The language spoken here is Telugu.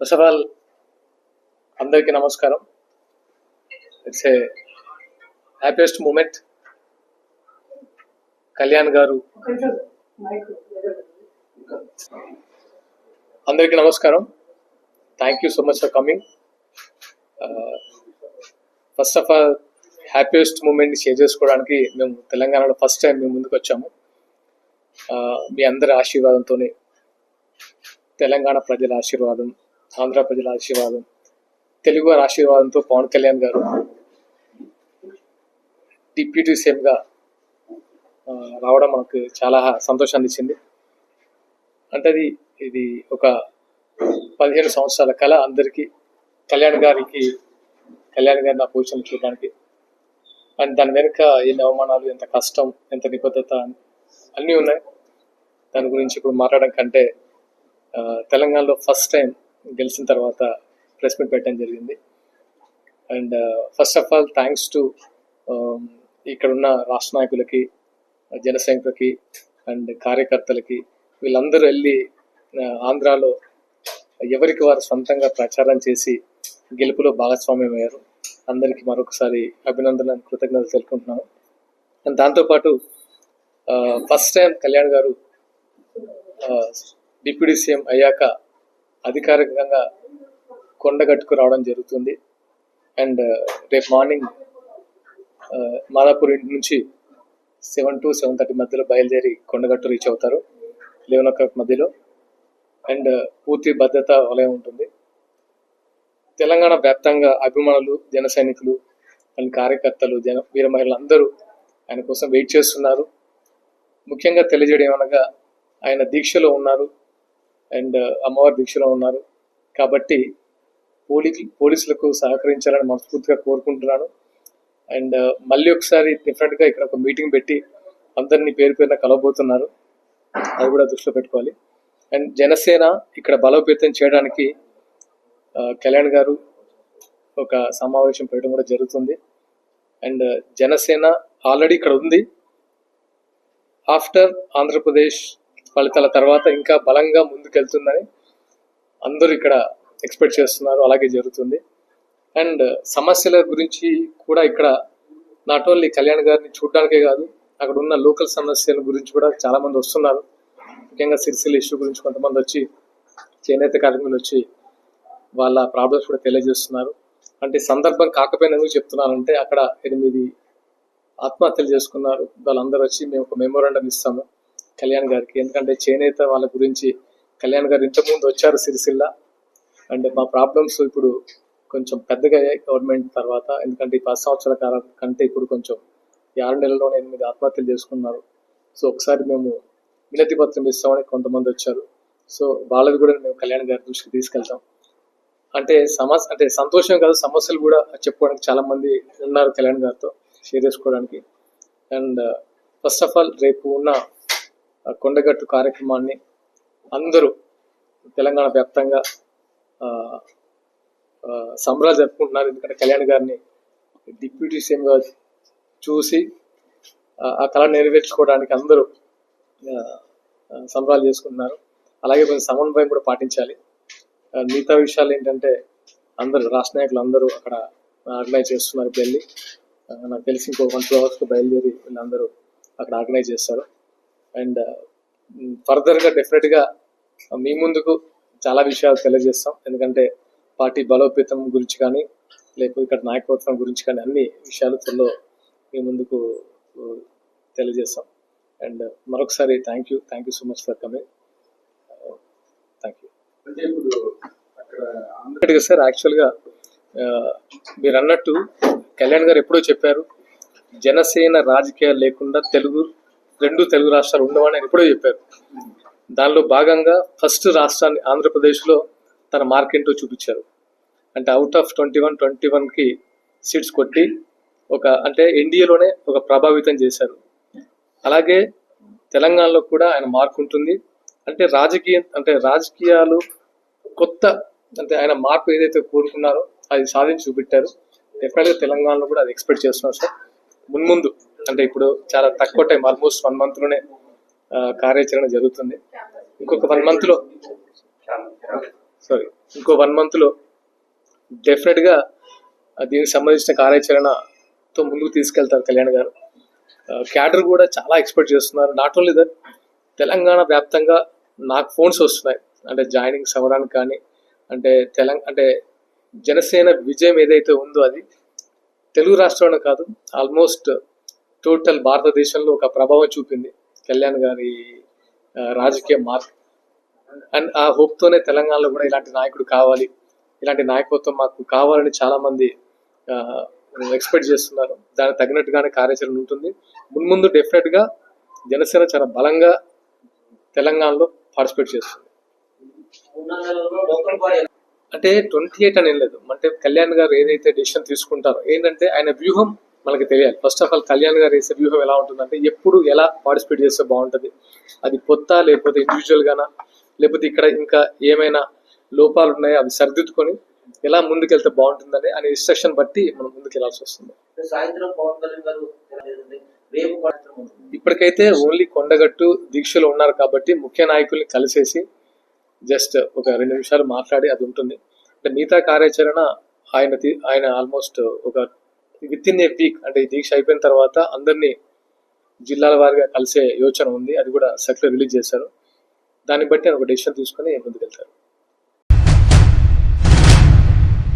ఫస్ట్ ఆఫ్ ఆల్ అందరికీ నమస్కారం. It's a happiest moment Kalyan గారు. అందరికీ నమస్కారం. Thank you so much for coming first of all happiest మూమెంట్ని share చేసుకోవడానికి మేము తెలంగాణలో ఫస్ట్ టైం మేము ముందుకు వచ్చాము. Uh, మీ అందరి ఆశీర్వాదంతోనే తెలంగాణ ప్రజల ఆశీర్వాదం ఆంధ్ర ప్రజల ఆశీర్వాదం తెలుగు వారి ఆశీర్వాదంతో పవన్ కళ్యాణ్ గారు డిప్యూటీ సీఎంగా రావడం మనకు చాలా సంతోషాన్ని ఇచ్చింది అంటే అది ఇది ఒక పదిహేను సంవత్సరాల కళ అందరికీ కళ్యాణ్ గారికి కళ్యాణ్ గారి నా పొజిషన్ చూడడానికి. అండ్ దాని వెనుక ఎన్ని అవమానాలు ఎంత కష్టం ఎంత నిబద్ధత అన్నీ ఉన్నాయి. దాని గురించి ఇప్పుడు మాట్లాడడం కంటే తెలంగాణలో ఫస్ట్ టైం గెలిచిన తర్వాత ప్రెస్ మీట్ పెట్టడం జరిగింది. And first of all thanks to ఇక్కడ ఉన్న రాష్ట్ర నాయకులకి జన సైనికులకి అండ్ కార్యకర్తలకి వీళ్ళందరూ వెళ్ళి uh, ఆంధ్రాలో ఎవరికి వారు సొంతంగా ప్రచారం చేసి గెలుపులో భాగస్వామ్యం అయ్యారు అందరికీ మరొకసారి అభినందనలు కృతజ్ఞతలు తెలుపుకుంటున్నాను. అండ్ దాంతోపాటు ఫస్ట్ uh, టైం కళ్యాణ్ గారు uh, డిప్యూటీ సీఎం అయ్యాక అధికారికంగా కొండగట్టుకు రావడం జరుగుతుంది. అండ్ రేపు మార్నింగ్ మాదాపూర్ ఇంటి నుంచి సెవెన్ టు సెవెన్ థర్టీ మధ్యలో బయలుదేరి కొండగట్టు రీచ్ అవుతారు. లెవెన్ ఓ క్లాక్ మధ్యలో. అండ్ పూర్తి భద్రత వలయం ఉంటుంది. తెలంగాణ వ్యాప్తంగా అభిమానులు జన సైనికులు అండ్ కార్యకర్తలు జన వీర మహిళలు అందరూ ఆయన కోసం వెయిట్ చేస్తున్నారు. ముఖ్యంగా తెలియజేయడం ఏమనగా ఆయన దీక్షలో ఉన్నారు. అండ్ అమ్మవారి దీక్షలో ఉన్నారు. కాబట్టి పోలీ పోలీసులకు సహకరించాలని మనస్ఫూర్తిగా కోరుకుంటున్నాను. అండ్ మళ్ళీ ఒకసారి డిఫరెంట్గా ఇక్కడ ఒక మీటింగ్ పెట్టి అందరినీ పేరు పేరున కలవబోతున్నారు. అది కూడా దృష్టిలో పెట్టుకోవాలి. అండ్ జనసేన ఇక్కడ బలోపేతం చేయడానికి కళ్యాణ్ గారు ఒక సమావేశం పెట్టడం కూడా జరుగుతుంది. అండ్ జనసేన ఆల్రెడీ ఇక్కడ ఉంది. ఆఫ్టర్ ఆంధ్రప్రదేశ్ ఫలితాల తర్వాత ఇంకా బలంగా ముందుకెళ్తుందని అందరూ ఇక్కడ ఎక్స్పెక్ట్ చేస్తున్నారు. అలాగే జరుగుతుంది. అండ్ సమస్యల గురించి కూడా ఇక్కడ నాట్ ఓన్లీ కళ్యాణ్ గారిని చూడడానికే కాదు అక్కడ ఉన్న లోకల్ సమస్యల గురించి కూడా చాలా మంది వస్తున్నారు. ముఖ్యంగా సిరిసిల్ల ఇష్యూ గురించి కొంతమంది వచ్చి చేనేత కార్మికులు వచ్చి వాళ్ళ ప్రాబ్లమ్స్ కూడా తెలియజేస్తున్నారు. అంటే సందర్భం కాకపోయినా ఎందుకు చెప్తున్నానంటే అక్కడ ఎనిమిది ఆత్మహత్యలు చేసుకున్నారు. వాళ్ళందరూ వచ్చి మేము ఒక మెమోరాండం ఇస్తాము. కళ్యాణ్ గారికి. ఎందుకంటే చేనేత వాళ్ళ గురించి కళ్యాణ్ గారు ఇంతకుముందు వచ్చారు సిరిసిల్ల. అండ్ మా ప్రాబ్లమ్స్ ఇప్పుడు కొంచెం పెద్దగా అయ్యాయి గవర్నమెంట్ తర్వాత. ఎందుకంటే ఈ పది సంవత్సరాల కాలం కంటే ఇప్పుడు కొంచెం ఆరు నెలల్లోనే ఎనిమిది ఆత్మహత్యలు చేసుకున్నారు. సో ఒకసారి మేము వినతి పత్రం ఇస్తామని కొంతమంది వచ్చారు. సో వాళ్ళది కూడా మేము కళ్యాణ్ గారి దృష్టికి తీసుకెళ్తాం. అంటే సమస్య అంటే సంతోషం కాదు సమస్యలు కూడా చెప్పుకోవడానికి చాలా మంది ఉన్నారు కళ్యాణ్ గారితో షేర్ చేసుకోవడానికి. అండ్ ఫస్ట్ ఆఫ్ ఆల్ రేపు ఉన్న కొండగట్టు కార్యక్రమాన్ని అందరూ తెలంగాణ వ్యాప్తంగా సంబరాలు జరుపుకుంటున్నారు. ఎందుకంటే కళ్యాణ్ గారిని డిప్యూటీ సీఎంగా చూసి ఆ, కళ నెరవేర్చుకోవడానికి అందరూ సంబరాలు చేసుకుంటున్నారు. అలాగే కొంచెం సమన్వయం కూడా పాటించాలి. మిగతా విషయాలు ఏంటంటే అందరూ రాష్ట్ర నాయకులు అందరూ అక్కడ ఆర్గనైజ్ చేస్తున్నారు. వెళ్ళి నాకు తెలిసి ఇంకో వన్ టూ అవర్స్కి బయలుదేరి వీళ్ళందరూ అక్కడ ఆర్గనైజ్ చేస్తారు. అండ్ ఫర్దర్గా డెఫినెట్గా మీ ముందుకు చాలా విషయాలు తెలియజేస్తాం. ఎందుకంటే పార్టీ బలోపేతం గురించి కానీ లేకపోతే ఇక్కడ నాయకత్వం గురించి కానీ అన్ని విషయాలు త్వరలో మీ ముందుకు తెలియజేస్తాం. అండ్ మరొకసారి thank you thank you so much for coming thank you అంటే ఇప్పుడు అక్కడ సార్ యాక్చువల్గా మీరు అన్నట్టు కళ్యాణ్ గారు ఎప్పుడో చెప్పారు జనసేన రాజకీయాలు లేకుండా తెలుగు రెండు తెలుగు రాష్ట్రాలు ఉండవని ఆయన ఎప్పుడో చెప్పారు. దానిలో భాగంగా ఫస్ట్ రాష్ట్రాన్ని ఆంధ్రప్రదేశ్లో తన మార్కెంటో చూపించారు. అంటే out of twenty one twenty వన్కి సీట్స్ కొట్టి ఒక అంటే ఎన్డీఏలోనే ఒక ప్రభావితం చేశారు. అలాగే తెలంగాణలో కూడా ఆయన మార్క్ ఉంటుంది. అంటే రాజకీయ అంటే రాజకీయాలు కొత్త అంటే ఆయన మార్పు ఏదైతే కోరుకున్నారో అది సాధించి చూపెట్టారు. డెఫినెట్గా తెలంగాణలో కూడా అది ఎక్స్పెక్ట్ చేస్తున్నాం సార్. మున్ముందు అంటే ఇప్పుడు చాలా తక్కువ టైం ఆల్మోస్ట్ వన్ మంత్లోనే కార్యాచరణ జరుగుతుంది. ఇంకొక వన్ మంత్లో సారీ ఇంకో వన్ మంత్లో డెఫినెట్గా దీనికి సంబంధించిన కార్యాచరణతో ముందుకు తీసుకెళ్తారు కళ్యాణ్ గారు. క్యాడర్ కూడా చాలా ఎక్స్పెక్ట్ చేస్తున్నారు. నాట్ ఓన్లీ దట్ తెలంగాణ వ్యాప్తంగా నాకు ఫోన్స్ వస్తున్నాయి. అంటే జాయినింగ్స్ అవ్వడానికి కానీ అంటే తెలంగాణ అంటే జనసేన విజయం ఏదైతే ఉందో అది తెలుగు రాష్ట్రంలో కాదు ఆల్మోస్ట్ టోటల్ భారతదేశంలో ఒక ప్రభావం చూపింది. కళ్యాణ్ గారి రాజకీయ మార్క్ అండ్ ఆ హోప్తోనే తెలంగాణలో కూడా ఇలాంటి నాయకుడు కావాలి. ఇలాంటి నాయకత్వం మాకు కావాలని చాలా మంది ఎక్స్పెక్ట్ చేస్తున్నారు. దానికి తగినట్టుగానే కార్యాచరణ ఉంటుంది. మున్ముందు డెఫినెట్గా జనసేన చాలా బలంగా తెలంగాణలో పార్టిసిపేట్ చేస్తుంది. అంటే ట్వంటీ ఎయిట్ అని ఏం లేదు. అంటే కళ్యాణ్ గారు ఏదైతే డెసిషన్ తీసుకుంటారో ఏంటంటే ఆయన వ్యూహం మనకి తెలియాలి. ఫస్ట్ ఆఫ్ ఆల్ కళ్యాణ్ గారు వేసే వ్యూహం ఎలా ఉంటుందంటే ఎప్పుడు ఎలా పార్టిసిపేట్ చేస్తే బాగుంటుంది? అది కొత్త లేకపోతే ఇండివిజువల్ గానా? లేకపోతే ఇక్కడ ఇంకా ఏమైనా లోపాలు ఉన్నాయో? అవి సరిదిద్దుకొని ఎలా ముందుకెళ్తే బాగుంటుందని అనే ఇన్స్ట్రక్షన్ బట్టి మనం ముందుకు వెళ్ళాల్సి వస్తుంది. ఇప్పటికైతే ఓన్లీ కొండగట్టు దీక్షలో ఉన్నారు కాబట్టి ముఖ్య నాయకుల్ని కలిసేసి జస్ట్ ఒక రెండు నిమిషాలు మాట్లాడి అది ఉంటుంది. అంటే మిగతా కార్యాచరణ ఆయన ఆయన ఆల్మోస్ట్ ఒక విత్ ఇన్ ఏ వీక్ అంటే ఈ దీక్ష అయిపోయిన తర్వాత అందరినీ జిల్లాల వారిగా కలిసే యోచన ఉంది. అది కూడా సర్క్యులర్ రిలీజ్ చేశారు. దాన్ని బట్టి ఒక డెసిషన్ తీసుకొని ముందుకెళ్తారు